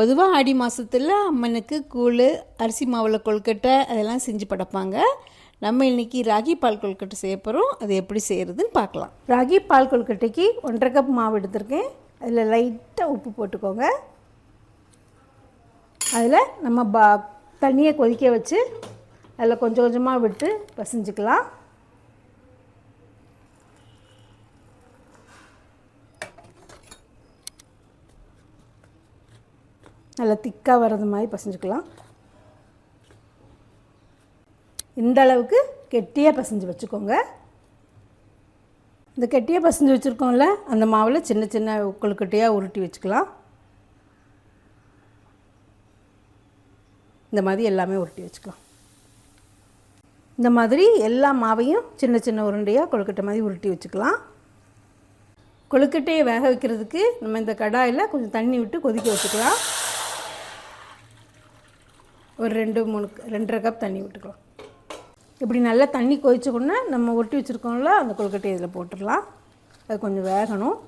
பொதுவாக ஆடி மாதத்தில் அம்மனுக்கு கூழ் அரிசி மாவில் கொழுக்கட்டை அதெல்லாம் செஞ்சு படைப்பாங்க. நம்ம இன்றைக்கி ராகி பால் கொழுக்கட்டை செய்ய போகிறோம் அது எப்படி செய்கிறதுன்னு பார்க்கலாம். ராகி பால் கொழுக்கட்டைக்கு ஒன்றரை கப் மாவு எடுத்திருக்கேன். அதில் லைட்டாக உப்பு போட்டுக்கோங்க. அதில் நம்ம பா தண்ணியை கொதிக்க வச்சு அதில் கொஞ்சம் கொஞ்சமாக விட்டு பசிஞ்சுக்கலாம். நல்லா திக்காக வர்றது மாதிரி பசைஞ்சுக்கலாம். இந்த அளவுக்கு கெட்டியாக பசைஞ்சு வச்சுக்கோங்க. இந்த கெட்டியாக பசைஞ்சு வச்சுருக்கோம்ல அந்த மாவில் சின்ன சின்ன கொழுக்கட்டையாக உருட்டி வச்சுக்கலாம். இந்த மாதிரி எல்லாமே உருட்டி வச்சுக்கலாம். இந்த மாதிரி எல்லா மாவையும் சின்ன சின்ன உருண்டையாக கொழுக்கட்டை மாதிரி உருட்டி வச்சுக்கலாம். கொழுக்கட்டையை வேக வைக்கிறதுக்கு நம்ம இந்த கடாயில் கொஞ்சம் தண்ணி விட்டு கொதிக்க வச்சுக்கலாம். ஒரு ரெண்டு மூணு ரெண்டரை கப் தண்ணி விட்டுக்கலாம். இப்படி நல்லா தண்ணி கொதிச்சுக்கொன்னா நம்ம ஒட்டி வச்சுருக்கோம்ல அந்த கொழுக்கட்டையை இதில் போட்டுடலாம். அது கொஞ்சம் வேகணும்.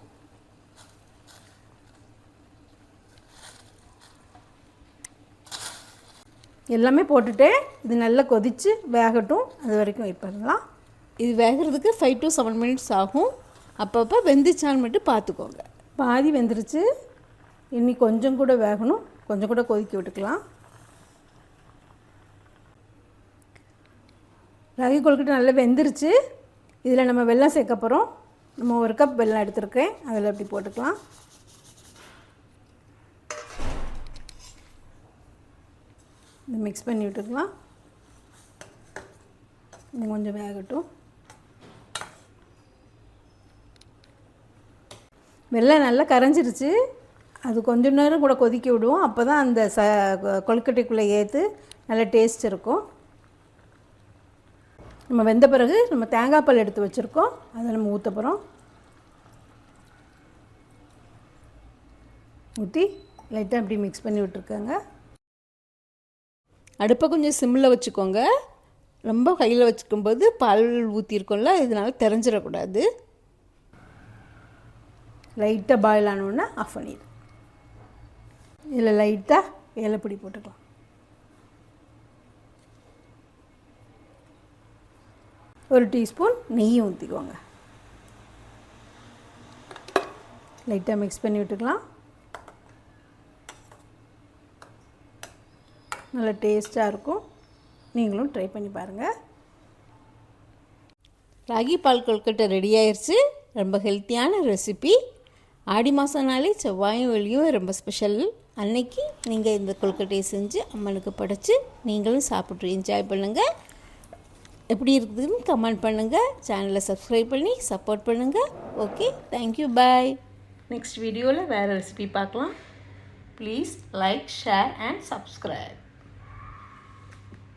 எல்லாமே போட்டுட்டு இது நல்லா கொதித்து வேகட்டும். அது வரைக்கும் வெயிட் பண்ணலாம். இது வேகிறதுக்கு ஃபைவ் டு செவன் மினிட்ஸ் ஆகும். அப்பப்போ வெந்துச்சான்னு மட்டும் பார்த்துக்கோங்க. பாதி வெந்துருச்சு. இன்னி கொஞ்சம் கூட வேகணும். கொஞ்சம் கூட கொதிக்க விட்டுக்கலாம். ராகி கொழுக்கட்டை நல்லா வெந்துருச்சு. இதில் நம்ம வெல்லம் சேர்க்க போகிறோம் நம்ம ஒரு கப் வெல்லம் எடுத்திருக்கேன். அதில் இப்படி போட்டுக்கலாம். இது மிக்ஸ் பண்ணி விட்டுக்கலாம். இது கொஞ்சம் வேகட்டும். வெள்ளம் நல்லா கரைஞ்சிருச்சு. அது கொஞ்ச நேரம் கூட கொதிக்க விடுவோம் அப்போ தான் அந்த ச கொழுக்கட்டைக்குள்ளே ஏற்று நல்ல டேஸ்ட் இருக்கும். நம்ம வெந்த பிறகு நம்ம தேங்காய் பால் எடுத்து வச்சுருக்கோம். அதை நம்ம ஊற்ற போகிறோம் ஊற்றி லைட்டாக அப்படி மிக்ஸ் பண்ணி விட்டுருக்காங்க. அடுப்பை கொஞ்சம் சிம்மில் வச்சுக்கோங்க. ரொம்ப கையில் வச்சுக்கும்போது பால் ஊற்றிருக்கோம்ல இதனால் தெரிஞ்சிடக்கூடாது. லைட்டாக பாயில் ஆனோன்னா ஆஃப் பண்ணிடு. இதில் லைட்டாக ஏலப்பொடி போட்டுக்கலாம். ஒரு டீஸ்பூன் நெய்யும் ஊற்றிக்கோங்க லைட்டாக மிக்ஸ் பண்ணி விட்டுக்கலாம். நல்லா டேஸ்ட்டாக இருக்கும். நீங்களும் ட்ரை பண்ணி பாருங்கள் ராகி பால் கொழுக்கட்டை ரெடி ஆயிடுச்சு ரொம்ப ஹெல்த்தியான ரெசிபி ஆடி மாதம்னாலே செவ்வாயும் வெள்ளியும் ரொம்ப ஸ்பெஷல் அன்னைக்கு நீங்கள் இந்த கொழுக்கட்டையை செஞ்சு அம்மனுக்கு படைச்சி நீங்களும் சாப்பிட்டு என்ஜாய் பண்ணுங்கள் எப்படி இருக்குதுன்னு கமெண்ட் பண்ணுங்கள் சேனலை சப்ஸ்கிரைப் பண்ணி சப்போர்ட் பண்ணுங்கள் ஓகே தேங்க்யூ பாய் நெக்ஸ்ட் வீடியோவில் வேறு ரெசிபி பார்க்கலாம். Please like share and subscribe